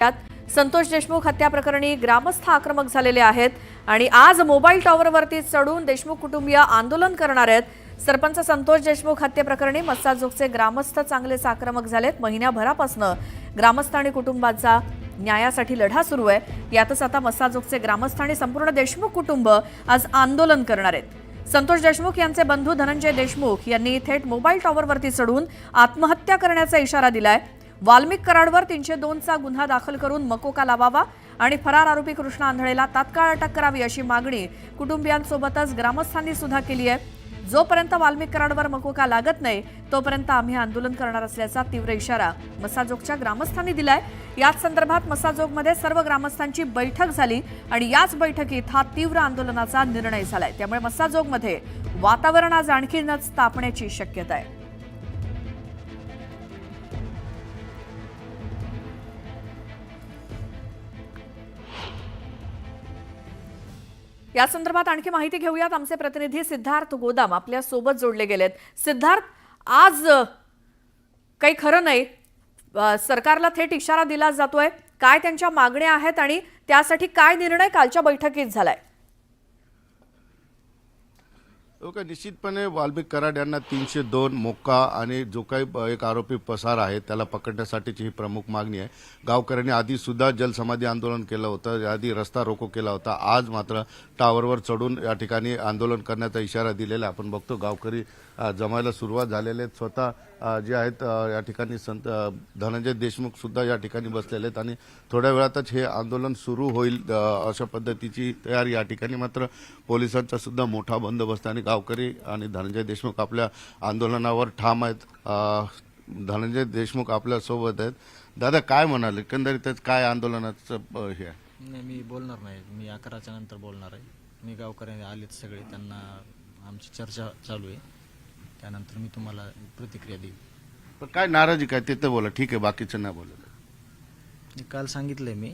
त्यात संतोष देशमुख हत्या प्रकरणी ग्रामस्थ आक्रमक झालेले आहेत आणि आज मोबाईल टॉवरवरती चढून देशमुख कुटुंबीय आंदोलन करणार आहेत. सरपंच संतोष देशमुख हत्येप्रकरणी मस्साजोगचे ग्रामस्थ चांगलेच आक्रमक झालेत. महिन्याभरापासनं ग्रामस्थ आणि कुटुंबाचा न्यायासाठी लढा सुरू आहे. यातच आता मस्साजोगचे ग्रामस्थ आणि संपूर्ण देशमुख कुटुंब आज आंदोलन करणार आहेत. संतोष देशमुख यांचे बंधू धनंजय देशमुख यांनी थेट मोबाईल टॉवरवरती चढून आत्महत्या करण्याचा इशारा दिलाय. वाल्मिक कराडवर तीनशे दोनचा गुन्हा दाखल करून मकोका लावावा आणि फरार आरोपी कृष्णा आंधळेला तात्काळ अटक करावी अशी मागणी कुटुंबियांसोबतच ग्रामस्थांनी सुद्धा केली आहे. जोपर्यंत वाल्मिक कराडवर मकोका लागत नाही तोपर्यंत आम्ही आंदोलन करणार असल्याचा तीव्र इशारा मसाजोगच्या ग्रामस्थांनी दिलाय. याच संदर्भात मसाजोगमध्ये सर्व ग्रामस्थांची बैठक झाली आणि याच बैठकीत हा तीव्र आंदोलनाचा निर्णय झालाय. त्यामुळे मसाजोगमध्ये वातावरण आज आणखीनच तापण्याची शक्यता आहे. या संदर्भात आणखी माहिती घेऊयात. आमचे प्रतिनिधी सिद्धार्थ गोदाम आपल्यासोबत जोडले गेलेत. सिद्धार्थ आज काही खरं नाही. सरकारला थेट इशारा दिला जातोय. काय त्यांच्या मागण्या आहेत आणि त्यासाठी काय निर्णय कालच्या बैठकीत झालाय? हो ओके निश्चितपणे वाल्मिक कराड यांना तीनशे दोन मोक्का आणि जो काही एक आरोपी पसार आहे त्याला पकडण्यासाठीची ही प्रमुख मागणी आहे. गावकऱ्यांनी आधीसुद्धा जलसमाधी आंदोलन केलं होतं आधी रस्ता रोको केला होता. आज मात्र टावरवर चढून या ठिकाणी आंदोलन करण्याचा इशारा दिलेला आहे. आपण बघतो गावकरी जमायला सुरुवात झालेले आहेत. स्वतः जे आहेत या ठिकाणी संत धनंजय देशमुख सुद्धा या ठिकाणी बसलेले आहेत आणि थोड्या वेळातच हे आंदोलन सुरू होईल अशा पद्धतीची तयारी या ठिकाणी मात्र पोलिसांचा सुद्धा मोठा बंदोबस्त आणि गावकरी आणि धनंजय देशमुख आपल्या आंदोलनावर ठाम आहेत. धनंजय देशमुख आपल्यासोबत आहेत. दादा काय म्हणाल? एकंदरीतच काय आंदोलनाचं हे आहे? नाही मी बोलणार नाही. मी अकराच्या नंतर बोलणार आहे. मी गावकऱ्यांनी आलेत सगळे. त्यांना आमची चर्चा चालू आहे. त्यानंतर मी तुम्हाला प्रतिक्रिया देईन. पण काय नाराजी काय? ते तर बोला. ठीक आहे बाकीचं नाही बोलत. काल सांगितलंय मी.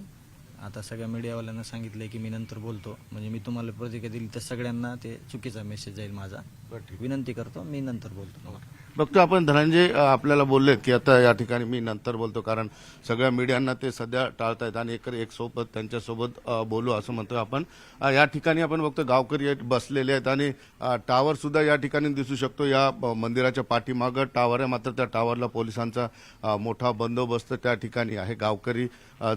आता सगळ्या मीडियावाल्यांना सांगितलंय की मी नंतर बोलतो. म्हणजे मी तुम्हाला प्रतिक्रिया दिली तर सगळ्यांना ते चुकीचा मेसेज जाईल माझा. विनंती करतो मी नंतर बोलतो. बघतो आपण धनंजय आपल्याला बोललेत की आता या ठिकाणी मी नंतर बोलतो कारण सगळ्या मीडियांना ते सध्या टाळतायत आणि एकर एक सोबत त्यांच्यासोबत बोलू असं म्हणतो आपण. या ठिकाणी आपण बघतो गावकरी बसलेले आहेत आणि टावर सुद्धा या ठिकाणी दिसू शकतो. या मंदिराच्या पाठीमागं टावर आहे मात्र त्या टावरला पोलिसांचा मोठा बंदोबस्त त्या ठिकाणी आहे. गावकरी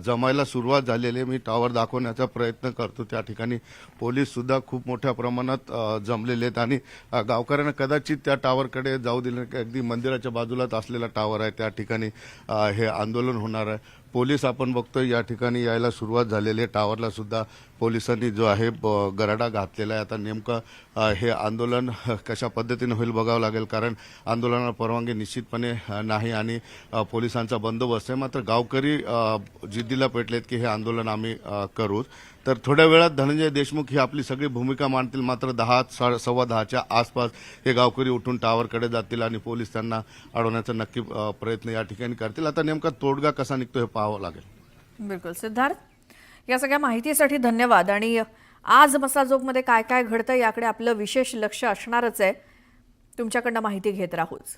जमायला सुरुवात झालेली आहे. मी टावर दाखवण्याचा प्रयत्न करतो. त्या ठिकाणी पोलीस सुद्धा खूप मोठ्या प्रमाणात जमलेले आहेत आणि गावकऱ्यांना कदाचित त्या टावरकडे जाऊ दिले नाही. अगदी मंदिराच्या बाजूलाच असलेला टावर आहे. त्या ठिकाणी हे आंदोलन होणार आहे. पोलीस आपण बघतोय या ठिकाणी यायला सुरुवात झालेली आहे. टावरला सुद्धा पोलिसांनी जो आहे ब- गराडा घातलेला आहे. आता नेमकं हे आंदोलन कशा पद्धतीने होईल बघावं लागेल कारण आंदोलनाला परवानगी निश्चितपणे नाही आणि पोलिसांचा बंदोबस्त आहे. मात्र गावकरी जिद्दीला पेटलेत की हे आंदोलन आम्ही करू. करूच तर थोड्या वेळात धनंजय देशमुख ही आपली सगळी भूमिका मांडतील. मात्र दहा सा- सव्वा दहाच्या आसपास हे गावकरी उठून टावरकडे जातील आणि पोलीस त्यांना अडवण्याचा नक्की प्रयत्न या ठिकाणी करतील. आता नेमका तोडगा कसा निघतो हे पाहावं लागेल. बिलकुल. सिद्धार्थ या सगळ्या माहितीसाठी धन्यवाद. आणि आज मसाजोगमध्ये काय काय घडतं याकडे आपलं विशेष लक्ष असणारच आहे. तुमच्याकडनं माहिती घेत राहूच.